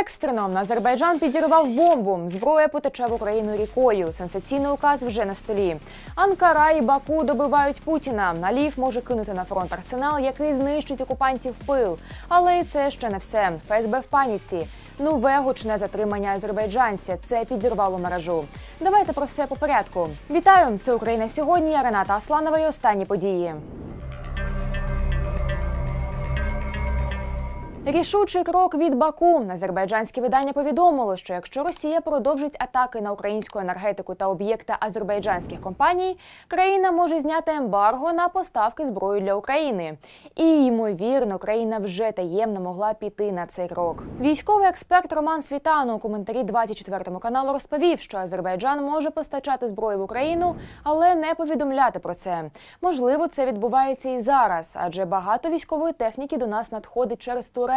Екстрено Азербайджан підірвав бомбу. Зброя потече в Україну рікою. Сенсаційний указ вже на столі. Анкара і Баку добивають Путіна. Аліїв може кинути на фронт арсенал, який знищить окупантів пил. Але і це ще не все. ФСБ в паніці. Нове гучне затримання азербайджанця. Це підірвало мережу. Давайте про все по порядку. Вітаю! Це Україна сьогодні. Я Рената Асланова і останні події. Рішучий крок від Баку. Азербайджанське видання повідомило, що якщо Росія продовжить атаки на українську енергетику та об'єкти азербайджанських компаній, країна може зняти ембарго на поставки зброї для України. І ймовірно, країна вже таємно могла піти на цей крок. Військовий експерт Роман Світано у коментарі 24 каналу розповів, що Азербайджан може постачати зброю в Україну, але не повідомляти про це. Можливо, це відбувається і зараз, адже багато військової техніки до нас надходить через Туреччину,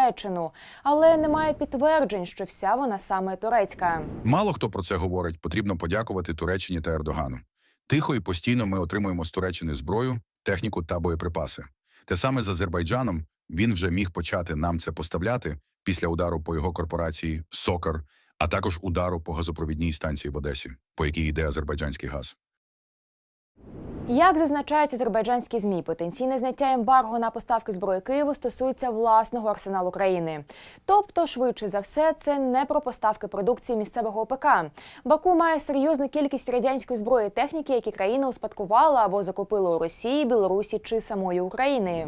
але немає підтверджень, що вся вона саме турецька. Мало хто про це говорить. Потрібно подякувати Туреччині та Ердогану. Тихо і постійно ми отримуємо з Туреччини зброю, техніку та боєприпаси. Те саме з Азербайджаном він вже міг почати нам це поставляти після удару по його корпорації Сокар, а також удару по газопровідній станції в Одесі, по якій йде азербайджанський газ. Як зазначають азербайджанські змі, потенційне зняття ембарго на поставки зброї Києву стосується власного арсеналу країни. Тобто, швидше за все, це не про поставки продукції місцевого ОПК. Баку має серйозну кількість радянської зброї і техніки, які країна успадкувала або закупила у Росії, Білорусі чи самої України.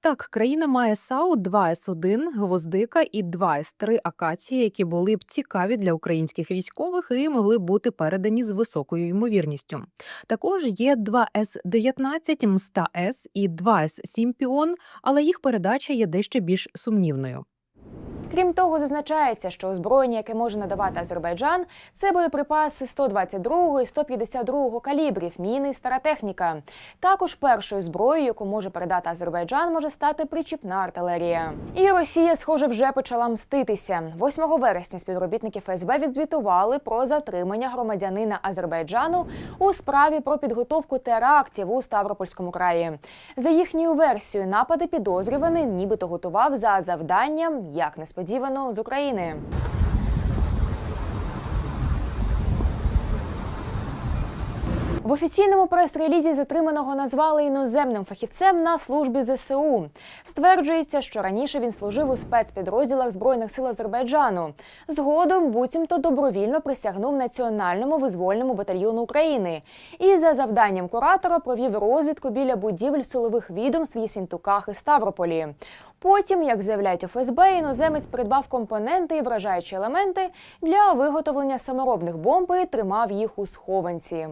Так, країна має САУ 2С1, гвоздика і 2С3 акації, які були б цікаві для українських військових і могли бути передані з високою ймовірністю. Також є 2С19 МСТА-С і 2С7 Піон, але їх передача є дещо більш сумнівною. Крім того, зазначається, що озброєння, яке може надавати Азербайджан, це боєприпаси 122 і 152 калібрів, міни і стара техніка. Також першою зброєю, яку може передати Азербайджан, може стати причіпна артилерія. І Росія, схоже, вже почала мститися. 8 вересня співробітники ФСБ відзвітували про затримання громадянина Азербайджану у справі про підготовку терактів у Ставропольському краї. За їхньою версією, напади підозрюваний нібито готував за завданням, як несподівано, з України. В офіційному прес-релізі затриманого назвали іноземним фахівцем на службі ЗСУ. Стверджується, що раніше він служив у спецпідрозділах збройних сил Азербайджану. Згодом буцімто добровільно присягнув національному визвольному батальйону України і за завданням куратора провів розвідку біля будівель силових відомств Єсінтуках і Ставрополі. Потім, як заявляють у ФСБ, іноземець придбав компоненти і вражаючі елементи для виготовлення саморобних бомб і тримав їх у схованці.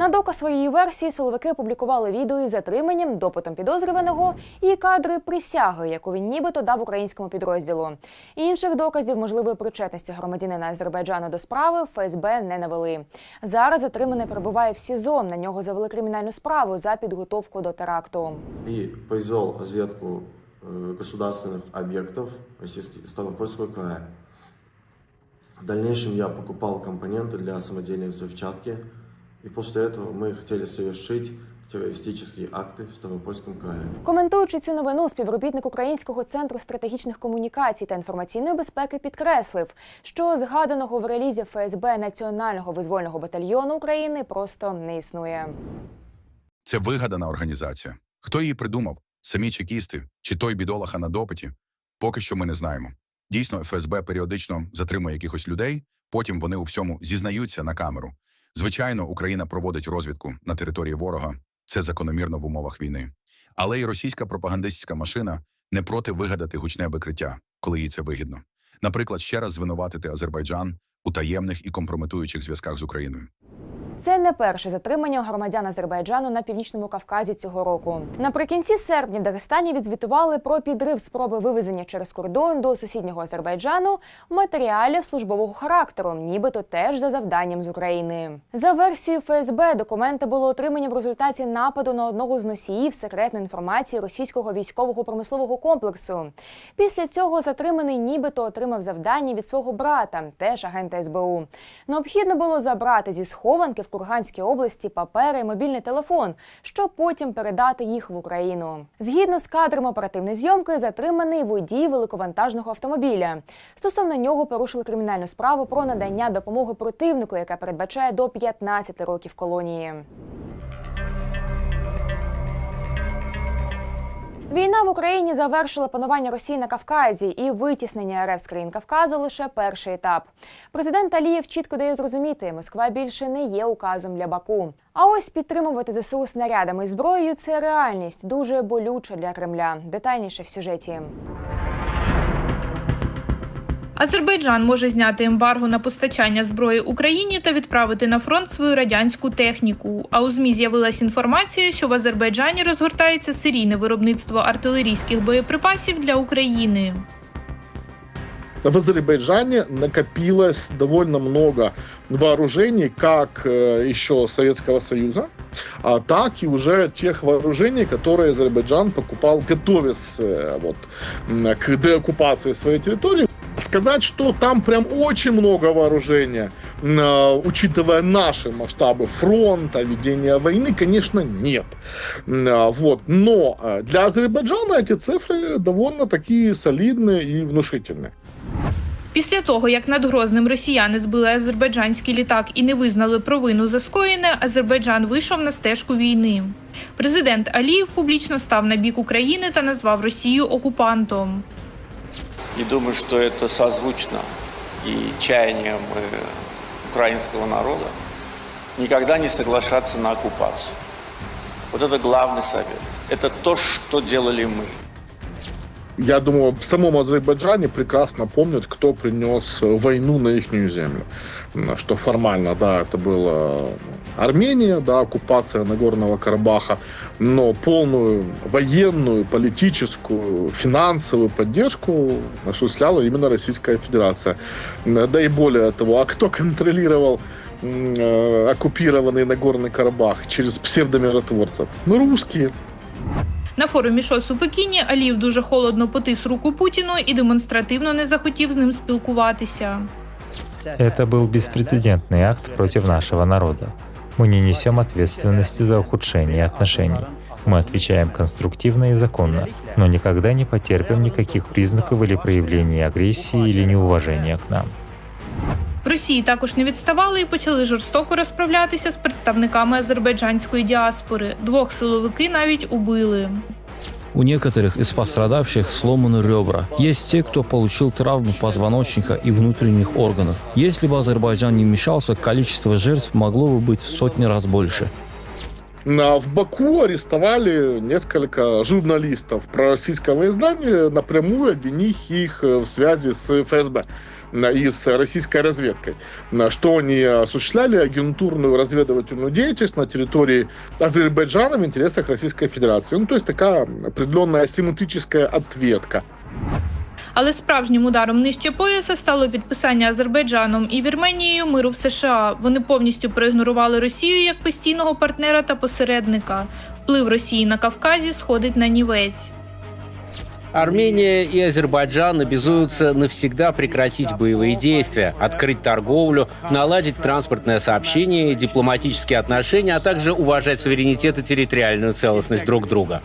На доказ своєї версії силовики опублікували відео із затриманням, допитом підозрюваного і кадри присяги, яку він нібито дав українському підрозділу. Інших доказів можливої причетності громадянина Азербайджану до справи ФСБ не навели. Зараз затриманий перебуває в СІЗО. На нього завели кримінальну справу за підготовку до теракту. и произвел разведку э, государственных объектов Российской Ставропольского края. В дальнейшем я покупал компоненты для самодельной взрывчатки, и после этого мы хотели совершить террористические акты в Ставропольском крае. Коментуючи цю новину, співробітник Українського центру стратегічних комунікацій та інформаційної безпеки підкреслив, що згаданого в релізі ФСБ Національного визвольного батальйону України просто не існує. Це вигадана організація. Хто її придумав? Самі чекісти чи той бідолаха на допиті? Поки що ми не знаємо. Дійсно, ФСБ періодично затримує якихось людей, потім вони у всьому зізнаються на камеру. Звичайно, Україна проводить розвідку на території ворога. Це закономірно в умовах війни. Але й російська пропагандистська машина не проти вигадати гучне викриття, коли їй це вигідно. Наприклад, ще раз звинуватити Азербайджан у таємних і компрометуючих зв'язках з Україною. Це не перше затримання громадян Азербайджану на північному Кавказі цього року. Наприкінці серпня в Дагестані відзвітували про підрив спроби вивезення через кордон до сусіднього Азербайджану матеріалів службового характеру, нібито теж за завданням з України. За версією ФСБ, документи було отримані в результаті нападу на одного з носіїв секретної інформації російського військового промислового комплексу. Після цього затриманий нібито отримав завдання від свого брата, теж агента СБУ. Необхідно було забрати зі схованки в Курганській області папери мобільний телефон, щоб потім передати їх в Україну. Згідно з кадрами оперативної зйомки, затриманий водій великовантажного автомобіля. Стосовно нього порушили кримінальну справу про надання допомоги противнику, яка передбачає до 15 років колонії. Війна в Україні завершила панування Росії на Кавказі і витіснення РФ з країн Кавказу лише перший етап. Президент Алієв чітко дає зрозуміти, Москва більше не є указом для Баку. А ось підтримувати ЗСУ снарядами зброєю це реальність дуже болюча для Кремля. Детальніше в сюжеті. Азербайджан може зняти ембарго на постачання зброї Україні та відправити на фронт свою радянську техніку. А у змі з'явилась інформація, що в Азербайджані розгортається серійне виробництво артилерійських боєприпасів для України. В Азербайджане накопилось довольно много вооружений, как э, еще Советского Союза, а так и уже тех вооружений, которые Азербайджан покупал, готовясь э, вот, м, к деоккупации своей территории. Сказать, что там прям очень много вооружения, м, э, учитывая наши масштабы фронта, ведения войны, конечно, нет. М, а, Вот. Но э, для Азербайджана эти цифры довольно такие солидные и внушительные. Після того, як над Грозним росіяни збили азербайджанський літак і не визнали провину за скоєне, Азербайджан вийшов на стежку війни. Президент Алієв публічно став на бік України та назвав Росію окупантом. И думаю, что это созвучно и чаяниям э, украинского народа никогда не соглашаться на оккупацию. Вот это главный совет. Это то, что делали мы. Я думаю, в самом Азербайджане прекрасно помнят, кто принес войну на их землю. Что формально, да, это была Армения, да, оккупация Нагорного Карабаха, но полную военную, политическую, финансовую поддержку осуществляла именно Российская Федерация. Да и более того, а кто контролировал э, оккупированный Нагорный Карабах через псевдомиротворцев? Ну, русские. На форумі ШОС у Пекіні Алієв дуже холодно потис руку Путіну і демонстративно не захотів з ним спілкуватися. Это был беспрецедентный акт против нашего народа. Мы не несем ответственности за ухудшение отношений. Мы отвечаем конструктивно и законно, но никогда не потерпим никаких признаков или проявлений агрессии или неуважения к нам. В Росії також не відставали і почали жорстоко розправлятися з представниками азербайджанської діаспори. Двох силовики навіть убили. У некоторых из пострадавших сломаны ребра. Есть те, кто получил травмы позвоночника и внутренних органов. Если бы Азербайджан не вмешался, количество жертв могло бы быть в сотни раз больше. А В Баку арестовали несколько журналистов пророссийского издания, напрямую обвинив их э, в связи с ФСБ э, и с российской разведкой, что они осуществляли агентурную разведывательную деятельность на территории Азербайджана в интересах Российской Федерации. Ну, то есть такая определенная асимметрическая ответка. Але справжнім ударом нижче пояса стало підписання Азербайджаном і Вірменією миру в США. Вони повністю проігнорували Росію як постійного партнера та посередника. Вплив Росії на Кавказі сходить на нівець. Армения и Азербайджан обязуются навсегда прекратить боевые действия, открыть торговлю, наладить транспортное сообщение дипломатические отношения, а также уважать суверенитет и территориальную целостность друг друга.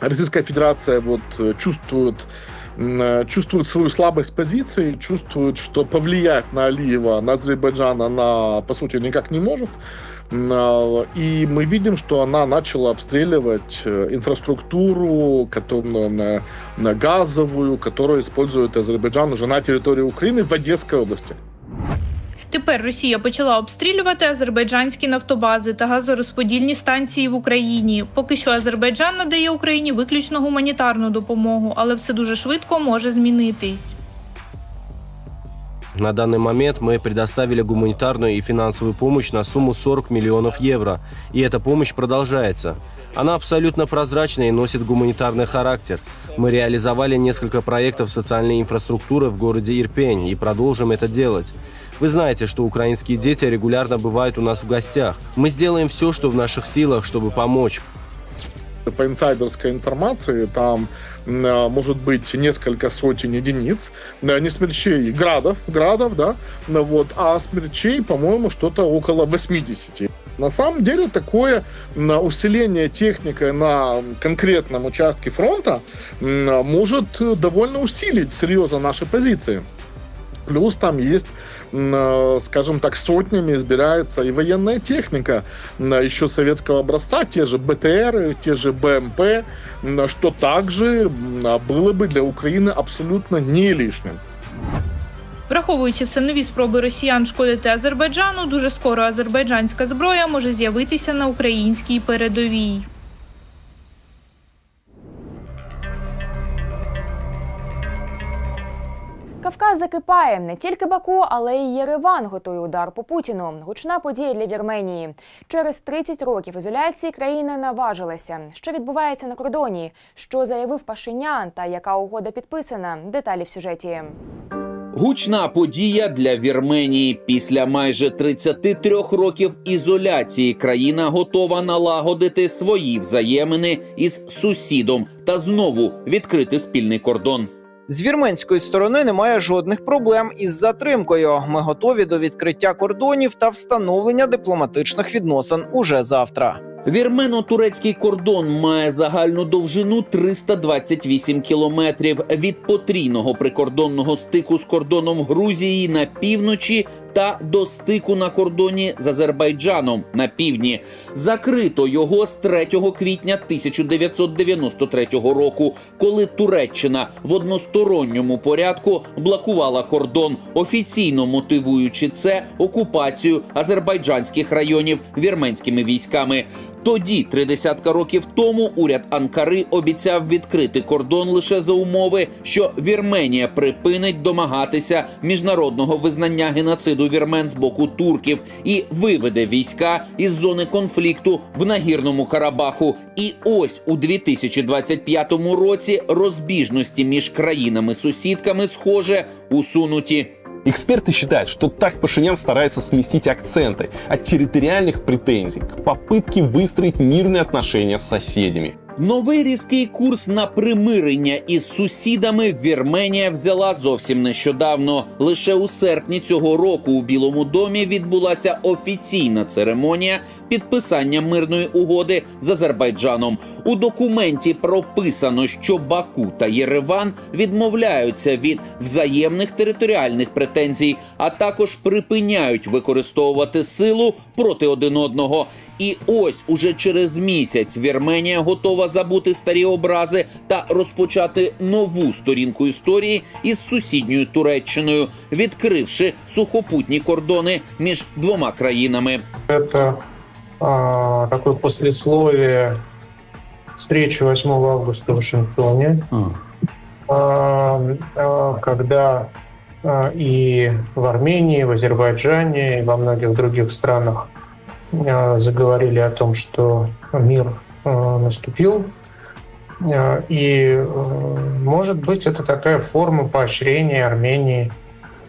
Российская Федерация вот чувствует чувствует свою слабость позиции, чувствует, что повлиять на Алиева, на Азербайджан она, по сути, никак не может. М, а, И мы видим, что она начала обстреливать э, инфраструктуру которую, на, на газовую, которую использует Азербайджан уже на территории Украины в Одесской области. Тепер Росія почала обстрілювати азербайджанські нафтобази та газорозподільні станції в Україні. Поки що Азербайджан надає Україні виключно гуманітарну допомогу, але все дуже швидко може змінитись. На данный момент мы предоставили гуманитарную и финансовую помощь на сумму 40 миллионов евро, и эта помощь продолжается. Она абсолютно прозрачна и носит гуманитарный характер. Мы реализовали несколько проектов социальной инфраструктуры в городе Ирпень и продолжим это делать. Вы знаете, что украинские дети регулярно бывают у нас в гостях. Мы сделаем все, что в наших силах, чтобы помочь. По инсайдерской информации, там а, может быть несколько сотен единиц, Э, не смерчей, градов, градов, да, ну вот, а смерчей, по-моему, что-то около 80. На самом деле такое усиление техникой на конкретном участке фронта м, может э, довольно усилить серьезно наши позиции. Плюс там есть, э, скажем так, сотнями избирается и военная техника м, еще советского образца, те же БТР, те же БМП, м, что также м, было бы для Украины абсолютно не лишним. Враховуючи все нові спроби росіян шкодити Азербайджану, дуже скоро азербайджанська зброя може з'явитися на українській передовій. Кавказ закипає не тільки Баку, але й Єреван готує удар по Путіну. Гучна подія для Вірменії. Через 30 років ізоляції країна наважилася. Що відбувається на кордоні? Що заявив Пашинян та яка угода підписана? Деталі в сюжеті. Гучна подія для Вірменії. Після майже 33 років ізоляції країна готова налагодити свої взаємини із сусідом та знову відкрити спільний кордон. З вірменської сторони немає жодних проблем із затримкою. Ми готові до відкриття кордонів та встановлення дипломатичних відносин уже завтра. Вірмено-турецький кордон має загальну довжину 328 кілометрів від потрійного прикордонного стику з кордоном Грузії на півночі та до стику на кордоні з Азербайджаном на півдні. Закрито його з 3 квітня 1993 року, коли Туреччина в односторонньому порядку блокувала кордон, офіційно мотивуючи це окупацію азербайджанських районів вірменськими військами. Тоді, три десятка років тому, уряд Анкари обіцяв відкрити кордон лише за умови, що Вірменія припинить домагатися міжнародного визнання геноциду вірмен з боку турків і виведе війська із зони конфлікту в нагірному Карабаху. І ось у 2025 році розбіжності між країнами-сусідками, схоже, усунуті. Эксперты считают, что так Пашинян старается сместить акценты от территориальных претензий к попытке выстроить мирные отношения с соседями. Новий різкий курс на примирення із сусідами Вірменія взяла зовсім нещодавно. Лише у серпні цього року у Білому домі відбулася офіційна церемонія підписання мирної угоди з Азербайджаном. У документі прописано, що Баку та Єреван відмовляються від взаємних територіальних претензій, а також припиняють використовувати силу проти один одного. І ось уже через місяць Вірменія готова забути старі образи та розпочати нову сторінку історії із сусідньою Туреччиною, відкривши сухопутні кордони між двома країнами. Это а, такое послесловие встречи 8 августа в Вашингтоне, а, а, когда и в Армении, в Азербайджане, и во многих других странах заговорили о том, что мир наступил. А, И, э, может быть, это такая форма поощрения Армении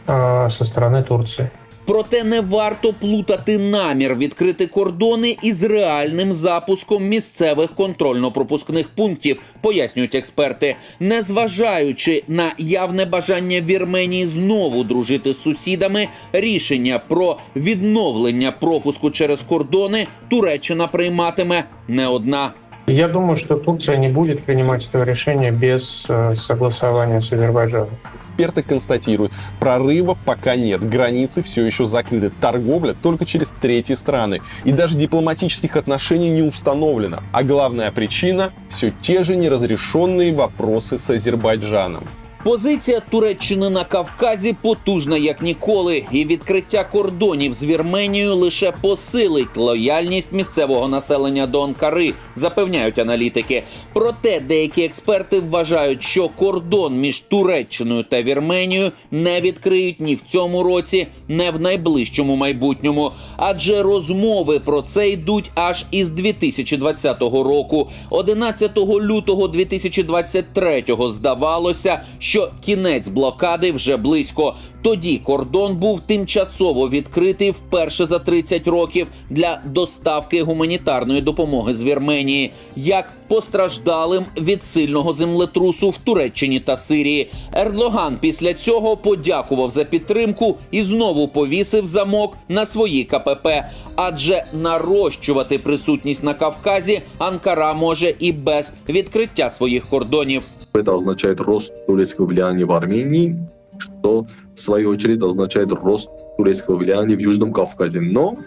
а, со стороны Турции. Проте не варто плутати намір відкрити кордони із реальним запуском місцевих контрольно-пропускних пунктів, пояснюють експерти. Незважаючи на явне бажання Вірменії знову дружити з сусідами, рішення про відновлення пропуску через кордони Туреччина прийматиме не одна. Я думаю, что Турция не будет принимать этого решения без э, согласования с Азербайджаном. Эксперты констатируют, прорыва пока нет, границы все еще закрыты, торговля только через третьи страны. И даже дипломатических отношений не установлено. А главная причина – все те же неразрешенные вопросы с Азербайджаном. Позиція Туреччини на Кавказі потужна як ніколи, і відкриття кордонів з Вірменією лише посилить лояльність місцевого населення до Анкари, запевняють аналітики. Проте деякі експерти вважають, що кордон між Туреччиною та Вірменією не відкриють ні в цьому році, не в найближчому майбутньому. Адже розмови про це йдуть аж із 2020 року. 11 лютого 2023 здавалося, що кінець блокади вже близько. Тоді кордон був тимчасово відкритий вперше за 30 років для доставки гуманітарної допомоги з Вірменії, як постраждалим від сильного землетрусу в Туреччині та Сирії. Ердоган після цього подякував за підтримку і знову повісив замок на свої КПП. Адже нарощувати присутність на Кавказі Анкара може і без відкриття своїх кордонів. Это означает рост турецкого влияния в Армении, что в свою очередь означает рост турецкого влияния в Южном Кавказе. Но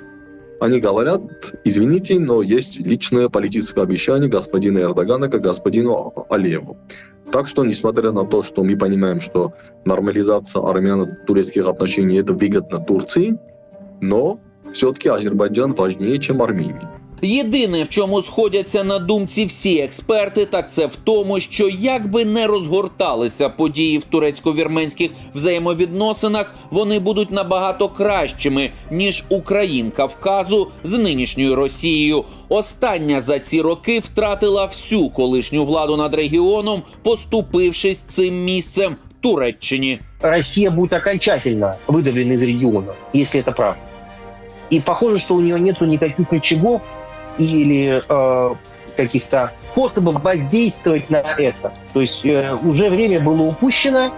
они говорят, извините, но есть личное политическое обещание господина Эрдогана к господину Алиеву. Так что, несмотря на то, что мы понимаем, что нормализация армяно-турецких отношений это выгодно Турции, но все-таки Азербайджан важнее, чем Армения. Єдине, в чому сходяться на думці всі експерти, так це в тому, що як би не розгорталися події в турецько-вірменських взаємовідносинах, вони будуть набагато кращими ніж Україн Кавказу з нинішньою Росією. Остання за ці роки втратила всю колишню владу над регіоном, поступившись цим місцем Туреччині. Россия будет окончательно выдавлена из региона, если это правда. И похоже, что у нее нет никаких рычагов или э, каких-то способов воздействовать на это. То есть э, уже время было упущено.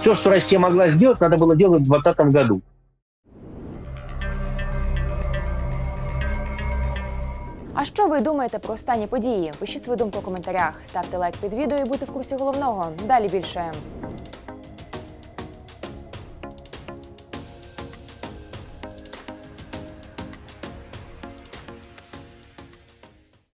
Все, что Россия могла сделать, надо было делать в 2020 году. А що ви думаєте про останні події? Пишіть свою думку у коментарях, ставте лайк під відео і будьте в курсі головного. Далі більше.